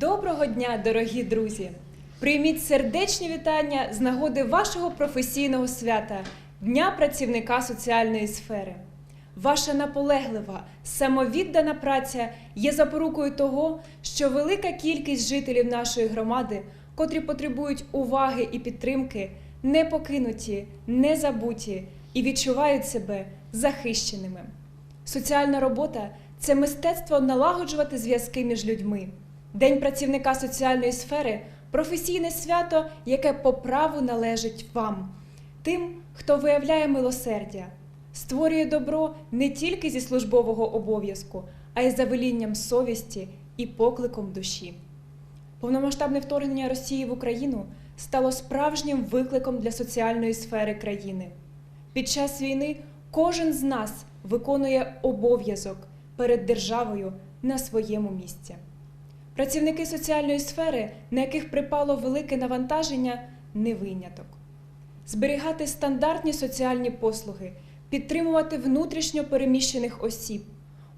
Доброго дня, дорогі друзі! Прийміть сердечні вітання з нагоди вашого професійного свята Дня працівника соціальної сфери. Ваша наполеглива, самовіддана праця є запорукою того, що велика кількість жителів нашої громади, котрі потребують уваги і підтримки, не покинуті, не забуті і відчувають себе захищеними. Соціальна робота це мистецтво налагоджувати зв'язки між людьми. День працівника соціальної сфери професійне свято, яке по праву належить вам, тим, хто виявляє милосердя, створює добро не тільки зі службового обов'язку, а й за велінням совісті і покликом душі. Повномасштабне вторгнення Росії в Україну стало справжнім викликом для соціальної сфери країни. Під час війни кожен з нас виконує обов'язок перед державою на своєму місці. Працівники соціальної сфери, на яких припало велике навантаження, не виняток. Зберігати стандартні соціальні послуги, підтримувати внутрішньо переміщених осіб,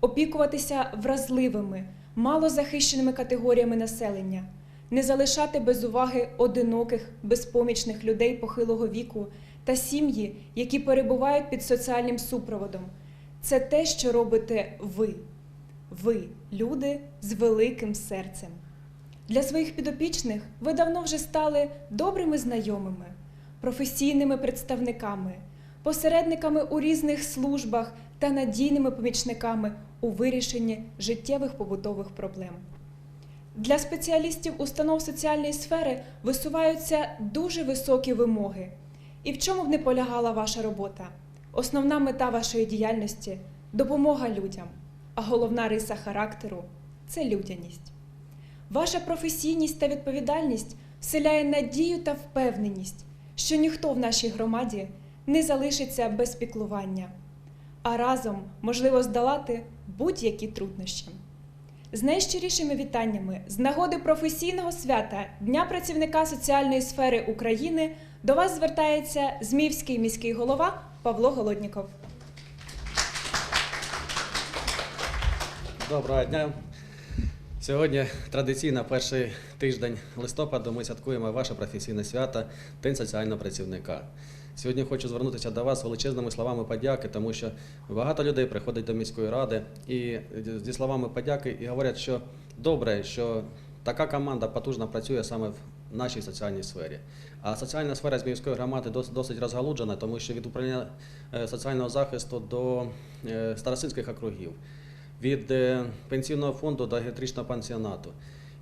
опікуватися вразливими, малозахищеними категоріями населення, не залишати без уваги одиноких, безпомічних людей похилого віку та сім'ї, які перебувають під соціальним супроводом. Це те, що робите ви. Ви люди з великим серцем. Для своїх підопічних ви давно вже стали добрими знайомими, професійними представниками, посередниками у різних службах та надійними помічниками у вирішенні життєвих побутових проблем. Для спеціалістів установ соціальної сфери висуваються дуже високі вимоги. І в чому б не полягала ваша робота? Основна мета вашої діяльності допомога людям, а головна риса характеру це людяність. Ваша професійність та відповідальність вселяє надію та впевненість, що ніхто в нашій громаді не залишиться без піклування, а разом можливо здолати будь-які труднощі. З найщирішими вітаннями з нагоди професійного свята Дня працівника соціальної сфери України до вас звертається Зміївський міський голова Павло Голодніков. Доброго дня. Сьогодні традиційно перший тиждень листопада ми святкуємо ваше професійне свято День соціального працівника. Сьогодні хочу звернутися до вас з величезними словами подяки, тому що багато людей приходять до міської ради і зі словами подяки і говорять, що добре, що така команда потужно працює саме в нашій соціальній сфері. А соціальна сфера Зміївської громади досить розгалуджена, тому що від управління е, соціального захисту до е, старосинських округів від е, пенсійного фонду до гетричного пансіонату.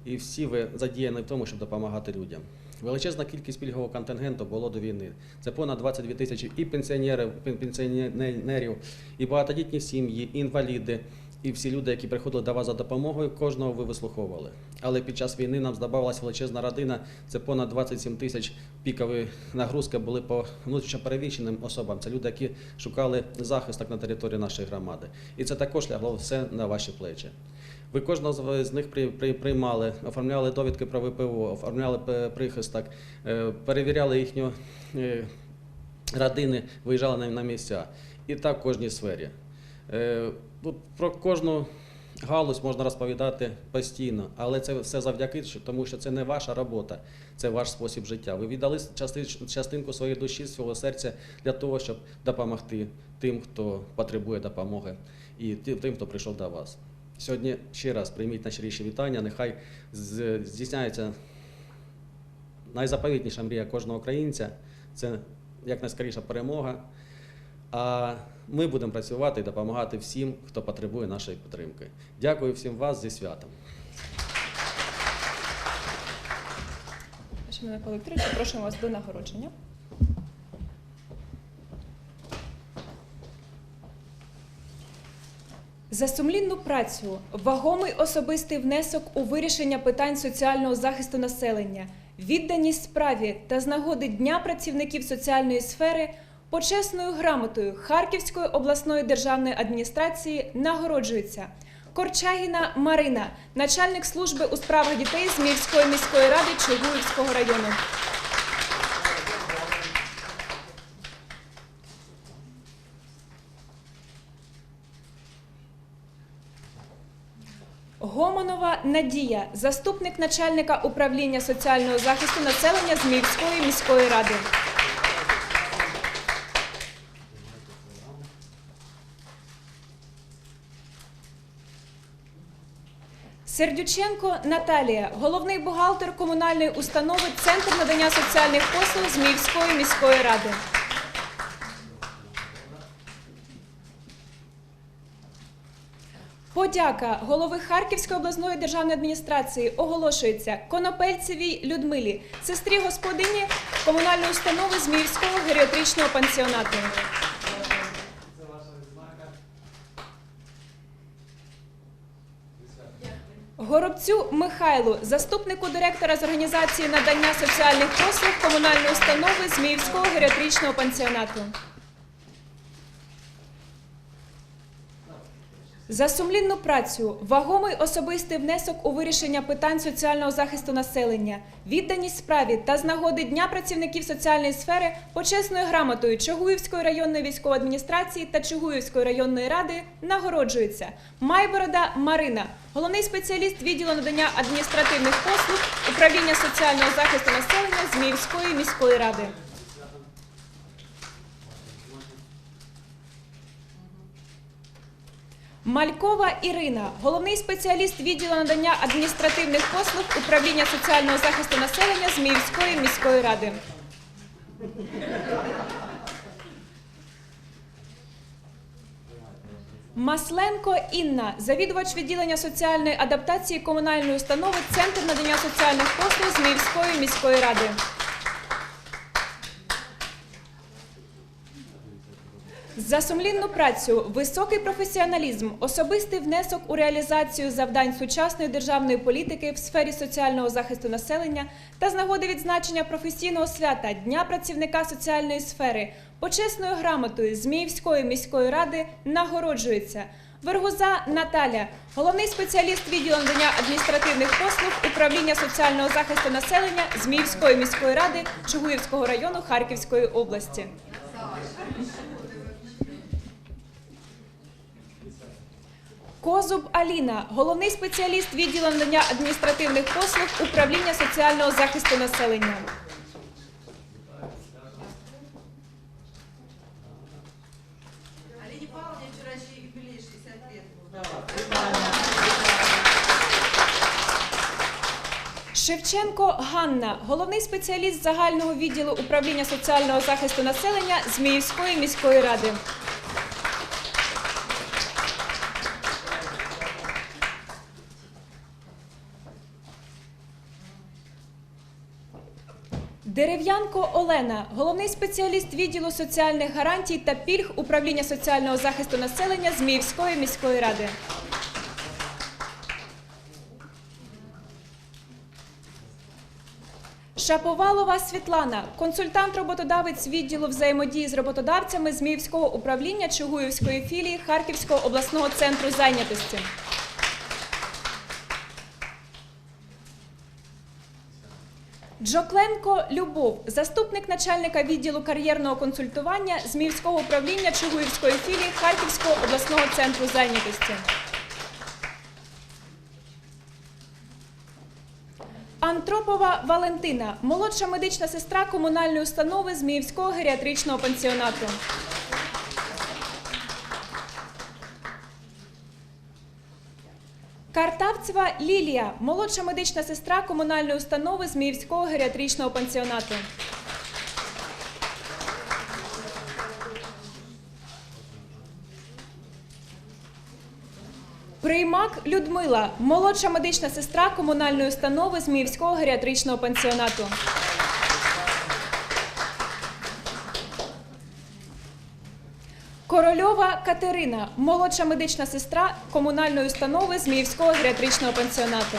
І всі ви задіяні в тому, щоб допомагати людям. Величезна кількість пільгового контингенту було до війни. Це понад 22 тисячі і пенсіонерів, пенсіонерів, і багатодітні сім'ї, інваліди, і всі люди, які приходили до вас за допомогою, кожного ви вислуховували. Але під час війни нам здавалася величезна родина. Це понад 27 тисяч пікові нагрузки були по внутрішньоперевіщеним особам. Це люди, які шукали захисток на території нашої громади. І це також лягло все на ваші плечі. Ви кожного з- них при- при- приймали, оформляли довідки про ВПО, оформляли прихисток, е, перевіряли їхню е, родини, виїжджали на- на місця. І так в кожній сфері. Тут про кожну галузь можна розповідати постійно, але це все завдяки, тому що це не ваша робота, це ваш спосіб життя. Ви віддали частинку своєї душі, свого серця для того, щоб допомогти тим, хто потребує допомоги, і тим, хто прийшов до вас. Сьогодні ще раз прийміть найщиріші вітання. Нехай здійсняється найзаповітніша мрія кожного українця це якнайскоріша перемога. А ми будемо працювати і допомагати всім, хто потребує нашої підтримки. Дякую всім вас зі святом. Шановний Павло Вікторович, запрошуємо вас до нагородження. За сумлінну працю, вагомий особистий внесок у вирішення питань соціального захисту населення, відданість справі та з нагоди Дня працівників соціальної сфери почесною грамотою Харківської обласної державної адміністрації нагороджується Корчагіна Марина, начальник служби у справах дітей Зміївської міської ради Чугуївського району. Гомонова Надія, заступник начальника управління соціального захисту населення Зміївської міської ради. Сердюченко Наталія, головний бухгалтер комунальної установи Центр надання соціальних послуг Зміївської міської ради. Подяка голови Харківської обласної державної адміністрації оголошується Конопельцевій Людмилі, сестрі господині комунальної установи Зміївського геріатричного пансіонату. Горобцю Михайлу, заступнику директора з організації надання соціальних послуг комунальної установи Зміївського геріатричного пансіонату. За сумлінну працю, вагомий особистий внесок у вирішення питань соціального захисту населення, відданість справі та з нагоди Дня працівників соціальної сфери почесною грамотою Чугуївської районної військової адміністрації та Чугуївської районної ради нагороджується Майборода Марина, головний спеціаліст відділу надання адміністративних послуг управління соціального захисту населення Зміївської міської ради. Малькова Ірина, головний спеціаліст відділу надання адміністративних послуг управління соціального захисту населення Зміївської міської ради. Масленко Інна, завідувач відділення соціальної адаптації комунальної установи Центр надання соціальних послуг Зміївської міської ради. За сумлінну працю, високий професіоналізм, особистий внесок у реалізацію завдань сучасної державної політики в сфері соціального захисту населення та з нагоди відзначення професійного свята Дня працівника соціальної сфери почесною грамотою Зміївської міської ради нагороджується. Вергуза Наталя, головний спеціаліст відділу надання адміністративних послуг управління соціального захисту населення Зміївської міської ради Чугуївського району Харківської області. Козуб Аліна, головний спеціаліст відділу надання адміністративних послуг управління соціального захисту населення. Алине Павловне вчера еще юбилей 60 лет был. Шевченко Ганна, головний спеціаліст загального відділу управління соціального захисту населення Зміївської міської ради. Дерев'янко Олена, головний спеціаліст відділу соціальних гарантій та пільг управління соціального захисту населення Зміївської міської ради. Шаповалова Світлана, консультант-роботодавець відділу взаємодії з роботодавцями Зміївського управління Чугуївської філії Харківського обласного центру зайнятості. Джокленко Любов, заступник начальника відділу кар'єрного консультування Зміївського управління Чугуївської філії Харківського обласного центру зайнятості. Антропова Валентина, молодша медична сестра комунальної установи Зміївського геріатричного пансіонату. Картавцева Лілія, молодша медична сестра комунальної установи Зміївського геріатричного пансіонату. Приймак Людмила, молодша медична сестра комунальної установи Зміївського геріатричного пансіонату. Корольова Катерина, молодша медична сестра комунальної установи Зміївського геріатричного пансіонату.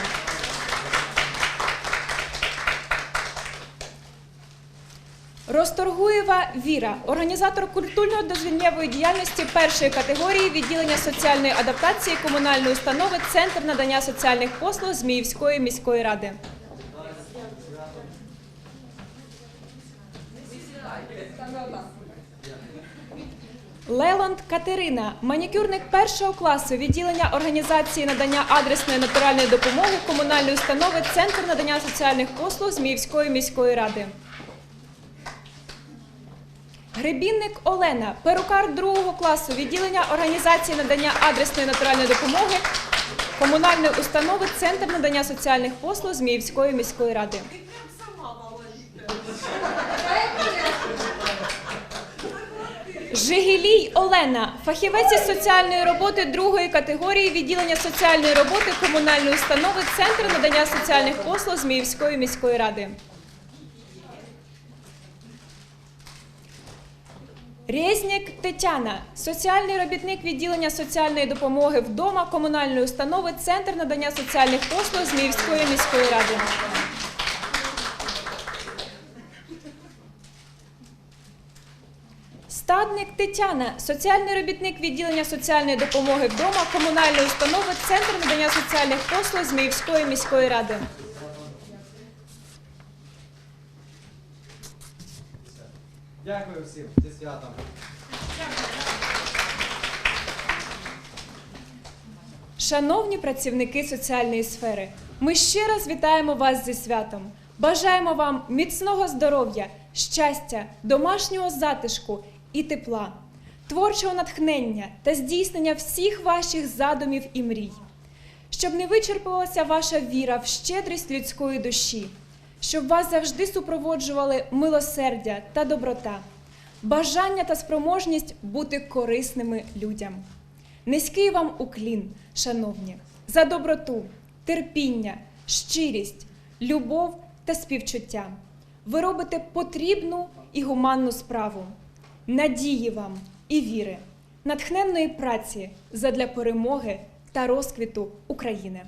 Росторгуєва Віра, організатор культурно-дозвільнєвої діяльності першої категорії відділення соціальної адаптації комунальної установи Центр надання соціальних послуг Зміївської міської ради. Леланд Катерина, манікюрник першого класу відділення організації надання адресної натуральної допомоги комунальної установи Центр надання соціальних послуг Зміївської міської ради. Гребінник Олена, перукар другого класу відділення організації надання адресної натуральної допомоги комунальної установи Центр надання соціальних послуг Зміївської міської ради. Жигілій Олена, фахівець із соціальної роботи другої категорії відділення соціальної роботи комунальної установи Центр надання соціальних послуг Зміївської міської ради. Резнік Тетяна, соціальний робітник відділення соціальної допомоги вдома комунальної установи Центр надання соціальних послуг Зміївської міської ради. Стадник Тетяна, соціальний робітник відділення соціальної допомоги вдома комунальної установи Центр надання соціальних послуг Зміївської міської ради. Дякую всім зі святом. Шановні працівники соціальної сфери, ми ще раз вітаємо вас зі святом. Бажаємо вам міцного здоров'я, щастя, домашнього затишку і тепла, творчого натхнення та здійснення всіх ваших задумів і мрій, щоб не вичерпувалася ваша віра в щедрість людської душі, щоб вас завжди супроводжували милосердя та доброта, бажання та спроможність бути корисними людям. Низький вам уклін, шановні, за доброту, терпіння, щирість, любов та співчуття. Ви робите потрібну і гуманну справу. Надії вам і віри, натхненної праці задля перемоги та розквіту України.